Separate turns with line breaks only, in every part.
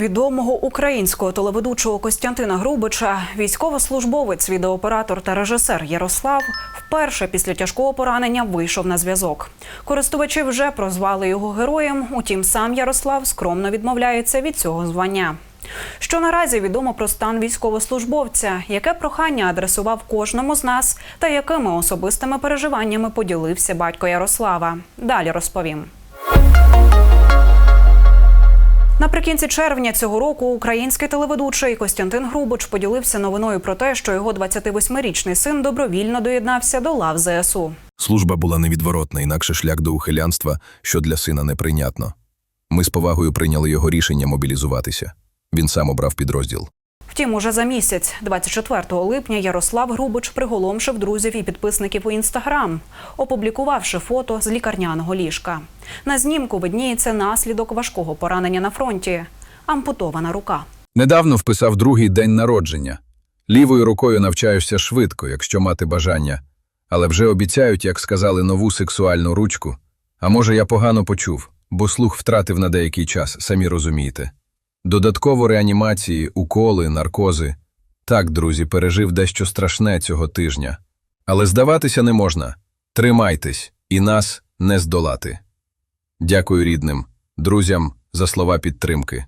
відомого українського телеведучого Костянтина Грубича військовослужбовець, відеооператор та режисер Ярослав вперше після тяжкого поранення вийшов на зв'язок. Користувачі вже прозвали його героєм. Утім, сам Ярослав скромно відмовляється від цього звання. Що наразі відомо про стан військовослужбовця, яке прохання адресував кожному з нас, та якими особистими переживаннями поділився батько Ярослава. Далі розповім. Наприкінці червня цього року український телеведучий Костянтин Грубич поділився новиною про те, що його 28-річний син добровільно доєднався до лав ЗСУ.
Служба була невідворотна, інакше шлях до ухилянства, що для сина неприйнятно. Ми з повагою прийняли його рішення мобілізуватися. Він сам обрав підрозділ.
Втім, уже за місяць, 24 липня, Ярослав Грубич приголомшив друзів і підписників у інстаграм, опублікувавши фото з лікарняного ліжка. На знімку видніється наслідок важкого поранення на фронті ампутована рука.
Недавно вписав другий день народження. Лівою рукою навчаюся швидко, якщо мати бажання, але вже обіцяють, як сказали, нову сексуальну ручку. А може, я погано почув, бо слух втратив на деякий час, самі розумієте. Додатково реанімації, уколи, наркози. Так, друзі, пережив дещо страшне цього тижня. Але здаватися не можна. Тримайтесь і нас не здолати. Дякую рідним, друзям за слова підтримки.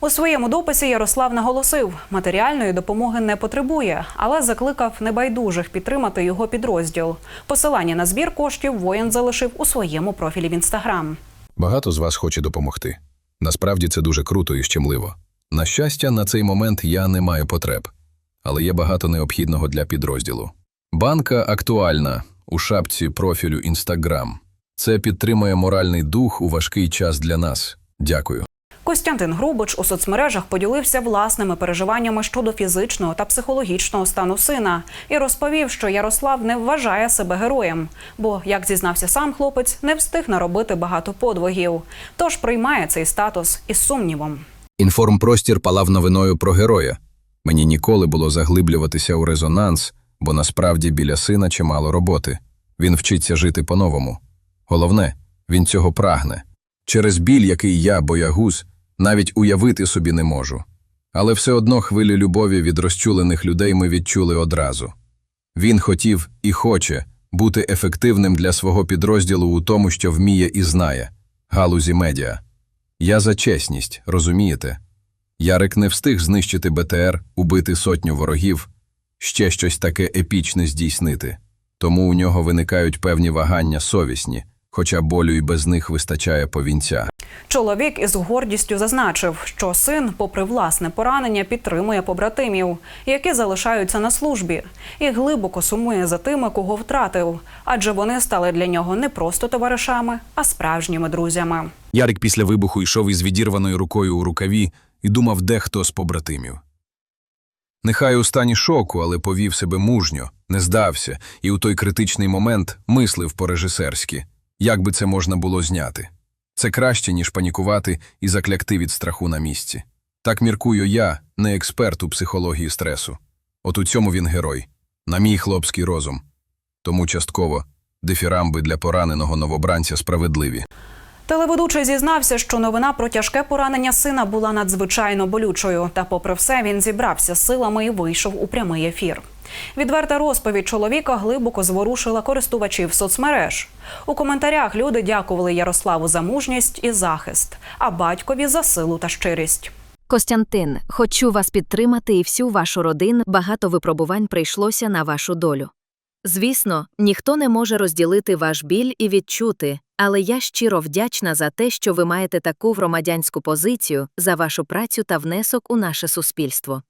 У своєму дописі Ярослав наголосив, матеріальної допомоги не потребує, але закликав небайдужих підтримати його підрозділ. Посилання на збір коштів воїн залишив у своєму профілі в інстаграм.
Багато з вас хоче допомогти. Насправді це дуже круто і щемливо. На щастя, на цей момент я не маю потреб, але є багато необхідного для підрозділу. Банка актуальна у шапці профілю Instagram. Це підтримує моральний дух у важкий час для нас. Дякую.
Костянтин Грубич у соцмережах поділився власними переживаннями щодо фізичного та психологічного стану сина і розповів, що Ярослав не вважає себе героєм, бо, як зізнався сам хлопець, не встиг наробити багато подвигів. Тож приймає цей статус із сумнівом.
Інформпростір палав новиною про героя. Мені ніколи було заглиблюватися у резонанс, бо насправді біля сина чимало роботи. Він вчиться жити по-новому. Головне, він цього прагне. Через біль, який я, боягуз, навіть уявити собі не можу. Але все одно хвилю любові від розчулених людей ми відчули одразу. Він хотів і хоче бути ефективним для свого підрозділу у тому, що вміє і знає галузі медіа. Я за чесність, розумієте? Ярик не встиг знищити БТР, убити сотню ворогів, ще щось таке епічне здійснити. Тому у нього виникають певні вагання совісні, хоча болю і без них вистачає повінця.
Чоловік із гордістю зазначив, що син, попри власне поранення, підтримує побратимів, які залишаються на службі, і глибоко сумує за тими, кого втратив, адже вони стали для нього не просто товаришами, а справжніми друзями.
Ярик після вибуху йшов із відірваною рукою у рукаві і думав, де хто з побратимів. Нехай у стані шоку, але повів себе мужньо, не здався, і у той критичний момент мислив по-режисерськи, як би це можна було зняти. Це краще, ніж панікувати і заклякти від страху на місці. Так міркую я, не експерт у психології стресу. От у цьому він герой, на мій хлопський розум. Тому частково дифірамби для пораненого новобранця справедливі.
Телеведучий зізнався, що новина про тяжке поранення сина була надзвичайно болючою. Та, попри все, він зібрався з силами і вийшов у прямий ефір. Відверта розповідь чоловіка глибоко зворушила користувачів соцмереж. У коментарях люди дякували Ярославу за мужність і захист, а батькові за силу та щирість.
Костянтин, хочу вас підтримати і всю вашу родину. Багато випробувань прийшлося на вашу долю. Звісно, ніхто не може розділити ваш біль і відчути, але я щиро вдячна за те, що ви маєте таку громадянську позицію, за вашу працю та внесок у наше суспільство.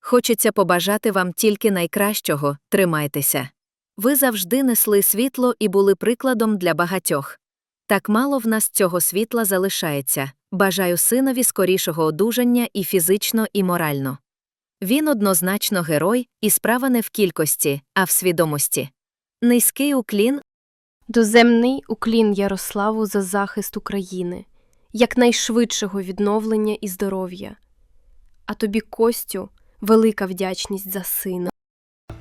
Хочеться побажати вам тільки найкращого, тримайтеся. Ви завжди несли світло і були прикладом для багатьох. Так мало в нас цього світла залишається. Бажаю синові скорішого одужання і фізично, і морально. Він однозначно герой, і справа не в кількості, а в свідомості. Низький уклін
Доземний уклін Ярославу за захист України, якнайшвидшого відновлення і здоров'я. А тобі, Костю, велика вдячність за сина.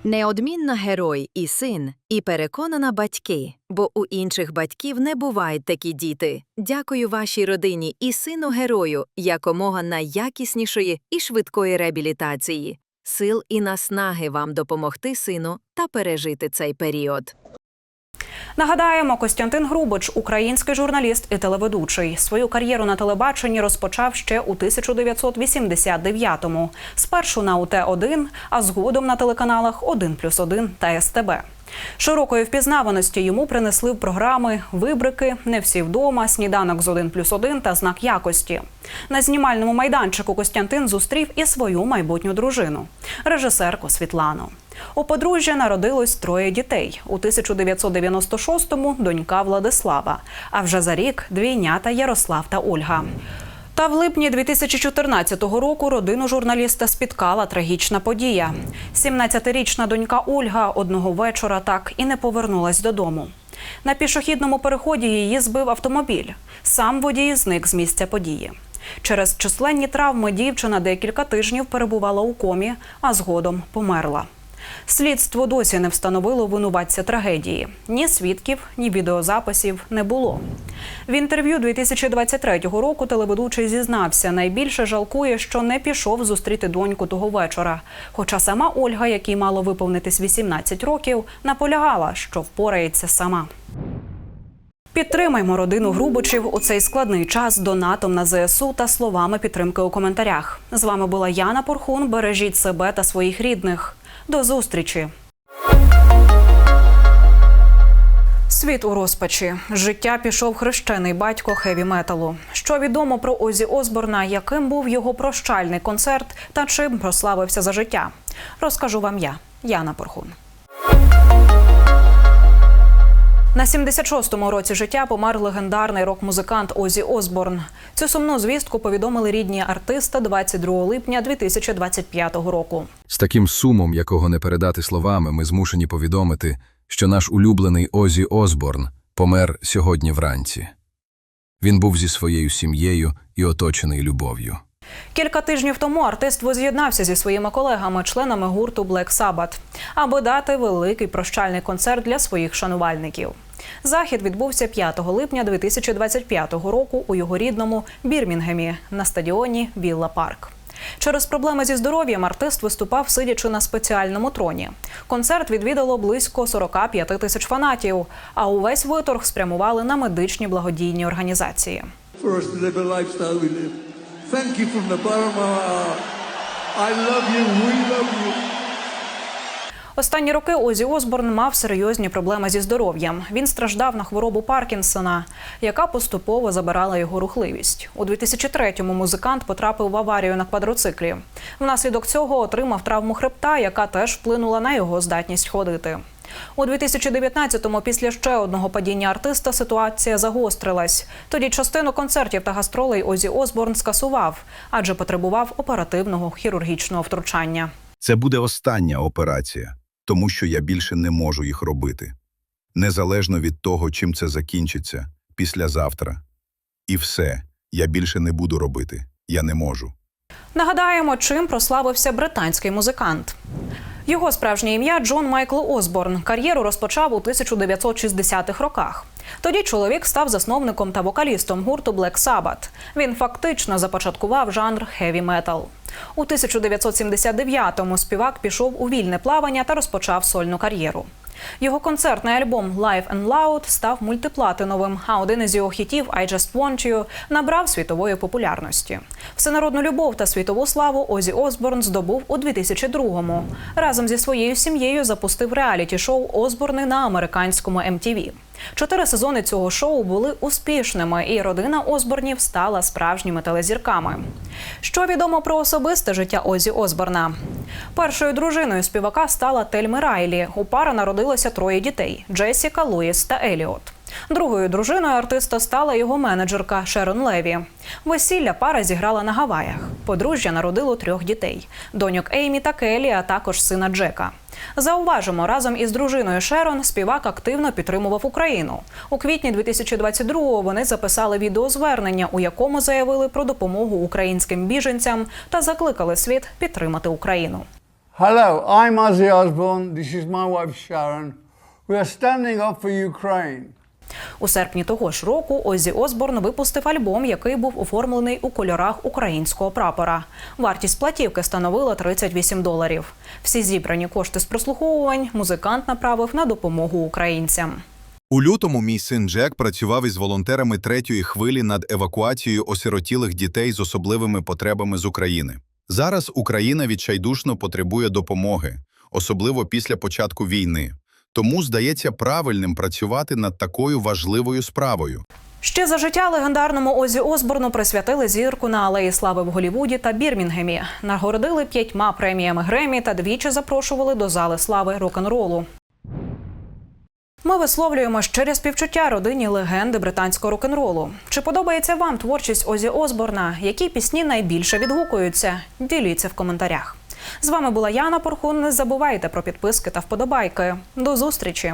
Неодмінно герой і син, і переконана батьки, бо у інших батьків не бувають такі діти. Дякую вашій родині і сину герою якомога найякіснішої і швидкої реабілітації. Сил і наснаги вам допомогти сину та пережити цей період.
Нагадаємо, Костянтин Грубич, український журналіст і телеведучий. Свою кар'єру на телебаченні розпочав ще у 1989-му. Спершу на УТ-1, а згодом на телеканалах «1+,1» та СТБ. Широкої впізнаваності йому принесли в програми Вибрики, Не всі вдома, Сніданок з 1+,1 та знак якості. На знімальному майданчику Костянтин зустрів і свою майбутню дружину, режисерку Світлану. У подружжя народилось троє дітей. У 1996-му – донька Владислава, а вже за рік двійнята Ярослав та Ольга. Та в липні 2014 року родину журналіста спіткала трагічна подія. 17-річна донька Ольга одного вечора так і не повернулась додому. На пішохідному переході її збив автомобіль. Сам водій зник з місця події. Через численні травми дівчина декілька тижнів перебувала у комі, а згодом померла. Слідство досі не встановило винуватця трагедії. Ні свідків, ні відеозаписів не було. В інтерв'ю 2023 року телеведучий зізнався, найбільше жалкує, що не пішов зустріти доньку того вечора. Хоча сама Ольга, якій мало виповнитись 18 років, наполягала, що впорається сама. Підтримаймо родину Грубичів у цей складний час донатом на ЗСУ та словами підтримки у коментарях. З вами була Яна Порхун. Бережіть себе та своїх рідних. До зустрічі. Світ у розпачі. Життя пішов хрещений батько хеві металу. Що відомо про Озі Осборна, яким був його прощальний концерт та чим прославився за життя? Розкажу вам я, Яна Порхун. На 76-му році життя помер легендарний рок-музикант Озі Осборн. Цю сумну звістку повідомили рідні артиста 22 липня 2025 року.
З таким сумом, якого не передати словами, ми змушені повідомити, що наш улюблений Озі Осборн помер сьогодні вранці. Він був зі своєю сім'єю і оточений любов'ю.
Кілька тижнів тому артист воз'єднався зі своїми колегами, членами гурту Black Sabbath, аби дати великий прощальний концерт для своїх шанувальників. Захід відбувся 5 липня 2025 року у його рідному Бірмінгемі на стадіоні Вілла Парк. Через проблеми зі здоров'ям артист виступав, сидячи на спеціальному троні. Концерт відвідало близько 45 тисяч фанатів, а увесь виторг спрямували на медичні благодійні організації.
I love you, we love you.
Останні роки Озі Осборн мав серйозні проблеми зі здоров'ям. Він страждав на хворобу Паркінсона, яка поступово забирала його рухливість. У 2003-му музикант потрапив в аварію на квадроциклі. Внаслідок цього отримав травму хребта, яка теж вплинула на його здатність ходити. У 2019-му після ще одного падіння артиста ситуація загострилась. Тоді частину концертів та гастролей Озі Осборн скасував, адже потребував оперативного хірургічного втручання.
Це буде остання операція, тому що я більше не можу їх робити. Незалежно від того, чим це закінчиться, післязавтра. І все, я більше не буду робити. Я не можу.
Нагадаємо, чим прославився британський музикант. Його справжнє ім'я Джон Майкл Осборн. Кар'єру розпочав у 1960-х роках. Тоді чоловік став засновником та вокалістом гурту Black Sabbath. Він фактично започаткував жанр хеві метал. У 1979-му співак пішов у вільне плавання та розпочав сольну кар'єру. Його концертний альбом Live and Loud став мультиплатиновим, а один із його хітів I Just Want You набрав світової популярності. Всенародну любов та світову славу Озі Осборн здобув у 2002-му. Разом зі своєю сім'єю запустив реаліті-шоу Осборни на американському MTV. Чотири сезони цього шоу були успішними, і родина Озборнів стала справжніми телезірками. Що відомо про особисте життя Озі Озборна? Першою дружиною співака стала Тельми Райлі. У пара народилося троє дітей: Джесіка, Луїс та Еліот. Другою дружиною артиста стала його менеджерка Шерон Леві. Весілля пара зіграла на Гаваях. Подружжя народило трьох дітей: доньок Еймі та Келі, а також сина Джека. Зауважимо, разом із дружиною Шерон співак активно підтримував Україну. У квітні 2022-го вони записали відеозвернення, у якому заявили про допомогу українським біженцям та закликали світ підтримати Україну.
Hello, I'm Ozzy Osbourne. This is my wife Sharon. We are standing up for Ukraine.
У серпні того ж року Оззі Осборн випустив альбом, який був оформлений у кольорах українського прапора. Вартість платівки становила 38 доларів. Всі зібрані кошти з прослуховувань музикант направив на допомогу українцям.
У лютому мій син Джек працював із волонтерами третьої хвилі над евакуацією осиротілих дітей з особливими потребами з України. Зараз Україна відчайдушно потребує допомоги, особливо після початку війни. Тому здається правильним працювати над такою важливою справою.
Ще за життя легендарному Озі Осборну присвятили зірку на алеї слави в Голівуді та Бірмінгемі. Нагородили п'ятьма преміями Гремі та двічі запрошували до зали слави рок-н-ролу. Ми висловлюємо щирі співчуття родині легенди британського рок-н-ролу. Чи подобається вам творчість Озі Осборна? Які пісні найбільше відгукуються? Діліться в коментарях. З вами була Яна Порхун. Не забувайте про підписки та вподобайки. До зустрічі!